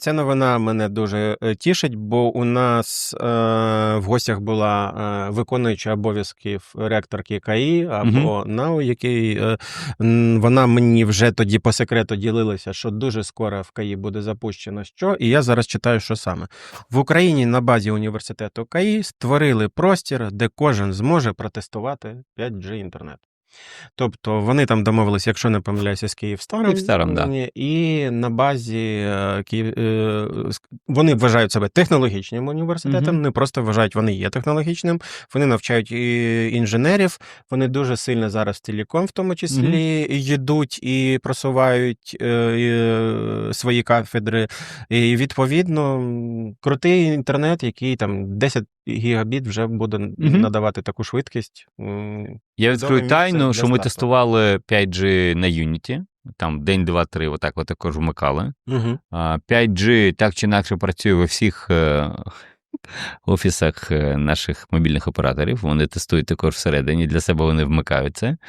Ця новина мене дуже е, тішить, бо у нас е, в гостях була е, виконуюча обов'язків ректорки КАІ або НАУ, який е, вона мені вже тоді по секрету ділилася, що дуже скоро в КАІ буде запущено що. І я зараз читаю, що саме в Україні на базі університету КАІ створили простір, де кожен зможе протестувати 5G інтернет. Тобто вони там домовилися, якщо не помиляюся, з Київстаром. Київстаром, да. І на базі е, Київ... е, вони вважають себе технологічним університетом, Мгм. не просто вважають, вони є технологічним. Вони навчають і інженерів. Вони дуже сильно зараз в телеком, в тому числі, йдуть і просувають е, і, е, свої кафедри. І відповідно крутий інтернет, який там 10 гігабіт вже буде Мгм. надавати таку швидкість. Я відкрию тайну, що ми тестували 5G на Unity. Там день, два, три, отак от також вмикали. Угу. 5G так чи інакше працює во всіх е, офісах е, наших мобільних операторів. Вони тестують також всередині, для себе вони вмикають це.